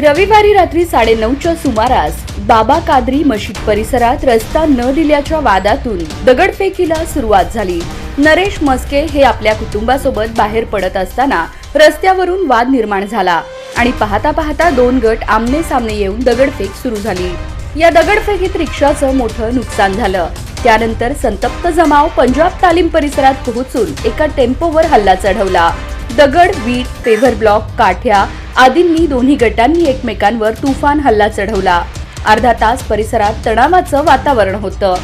रविवारी रात्री साडेनऊच्या सुमारास बाबा कादरी मशीद परिसरात रस्ता न दिल्याच्या वादातून दगडफेकीला सुरुवात झाली. नरेश मस्के हे आपल्या कुटुंबासोबत बाहेर पडत असताना रस्त्यावरून वाद निर्माण झाला आणि पाहता पाहता दोन गट आमने सामने येऊन दगडफेक सुरू झाली. या दगडफेकीत रिक्षाचं मोठं नुकसान झालं. त्यानंतर संतप्त जमाव पंजाब तालीम परिसरात पोहोचून एका टेम्पोवर हल्ला चढवला. दगड वीट पेव्हर ब्लॉक काठ्या आदींनी दोन्ही गटांनी एकमेकांवर तुफान हल्ला चढवला. अर्धा तास परिसरात तणावाचं वातावरण होतं.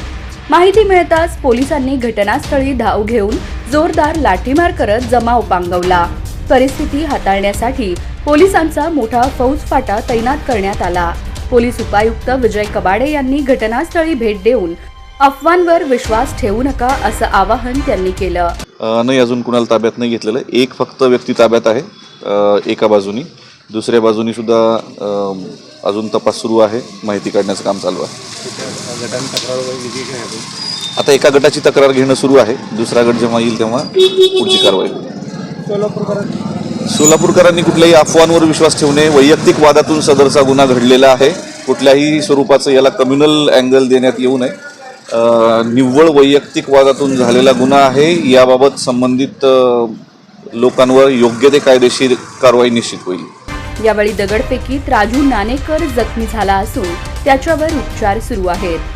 माहिती मिळताच पोलिसांनी घटनास्थळी धाव घेऊन जोरदार लाठीमार करत जमाव पांगवला परिस्थिती हाताळण्यासाठी पोलिसांचा मोठा फौजफाटा तैनात करण्यात आला. पोलीस उपायुक्त विजय कबाडे यांनी घटनास्थळी भेट देऊन अफवांवर विश्वास ठेवू नका असं आवाहन त्यांनी केलं. नाही अजून कुणाला ताब्यात नाही घेतलेलं. एक फक्त व्यक्ती ताब्यात आहे. एका बाजूनी. दुसऱ्या बाजूनी सुद्धा अजून तपास सुरू आहे. माहिती काढण्याचं काम चालू आहे. आता एका गटाची तक्रार घेणं सुरू आहे. दुसरा गट जेव्हा येईल तेव्हा पुढची कारवाई. सोलापूरकरांनी कुठल्याही अफवांवर विश्वास ठेवणे वैयक्तिक वादातून सदरचा गुन्हा घडलेला आहे. कुठल्याही स्वरूपाचं याला कम्युनल अँगल देण्यात येऊ नये. निव्वळ वैयक्तिक वादातून झालेला गुन्हा आहे. याबाबत संबंधित लोकांवर योग्य ते कायदेशीर कारवाई निश्चित होईल. यावेळी दगडफेकीत राजू नाणेकर जखमी झाला असून त्याच्यावर उपचार सुरू आहेत.